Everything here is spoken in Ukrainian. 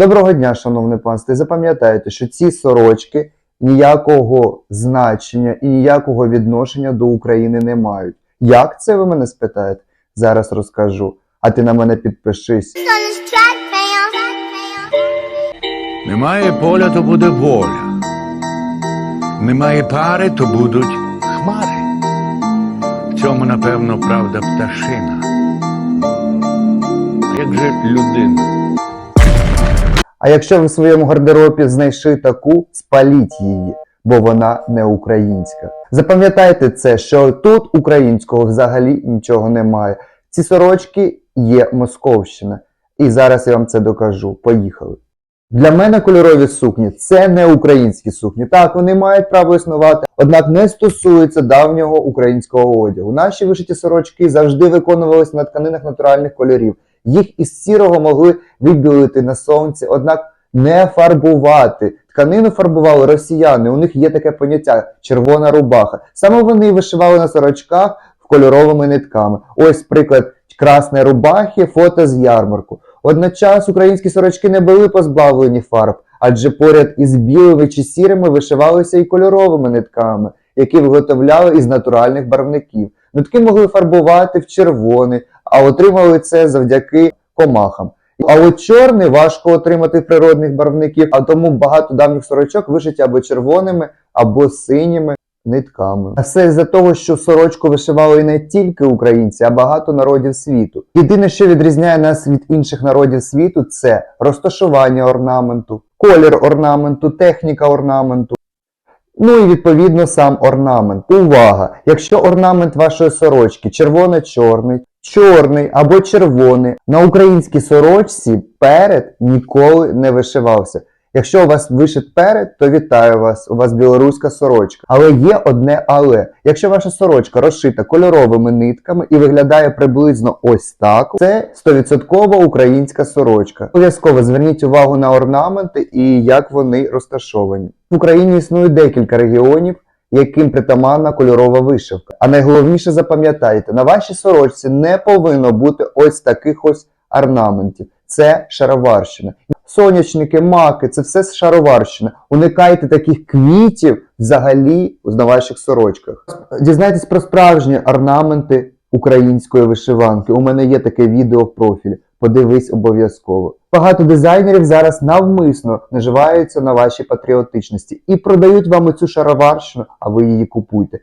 Доброго дня, шановне панство. І Запам'ятайте, що ці сорочки ніякого значення і ніякого відношення до України не мають. Як це ви мене спитаєте? Зараз розкажу. А ти на мене підпишись. Немає поля, то буде воля. Немає пари, то будуть хмари. В цьому, напевно, правда пташина. Як же людина? А якщо ви в своєму гардеробі знайшли таку, спаліть її, бо вона не українська. Запам'ятайте це, що тут українського взагалі нічого немає. Ці сорочки є Московщина. І зараз я вам це докажу. Поїхали. Для мене кольорові сукні це не українські сукні. Так, вони мають право існувати, однак не стосуються давнього українського одягу. Наші вишиті сорочки завжди виконувалися на тканинах натуральних кольорів. Їх із сірого могли вибілити на сонці, однак не фарбувати. Тканину фарбували росіяни. У них є таке поняття червона рубаха. Саме вони вишивали на сорочках кольоровими нитками. Ось приклад красної рубахи, фото з ярмарку. Одночас українські сорочки не були позбавлені фарб, адже поряд із білими чи сірими вишивалися і кольоровими нитками, які виготовляли із натуральних барвників. Нитки могли фарбувати в червоний, а отримали це завдяки комахам. А от чорний важко отримати природних барвників, а тому багато давніх сорочок вишиті або червоними, або синіми нитками. А все з-за того, що сорочку вишивали не тільки українці, а багато народів світу. Єдине, що відрізняє нас від інших народів світу, це розташування орнаменту, колір орнаменту, техніка орнаменту. Ну і відповідно сам орнамент. Увага! Якщо орнамент вашої сорочки червоно-чорний, чорний або червоний, на українській сорочці перед ніколи не вишивався. Якщо у вас вишит перед, то вітаю вас, у вас білоруська сорочка. Але є одне але. Якщо ваша сорочка розшита кольоровими нитками і виглядає приблизно ось так, це 100% українська сорочка. Обов'язково зверніть увагу на орнаменти і як вони розташовані. В Україні існує декілька регіонів, яким притаманна кольорова вишивка. А найголовніше запам'ятайте, на вашій сорочці не повинно бути ось таких ось орнаментів. Це шароварщина. Сонячники, маки, це все шароварщина. Уникайте таких квітів взагалі на ваших сорочках. Дізнайтесь про справжні орнаменти української вишиванки. У мене є таке відео в профілі. Подивись обов'язково. Багато дизайнерів зараз навмисно наживаються на вашій патріотичності і продають вам цю шароварщину, а ви її купуйте.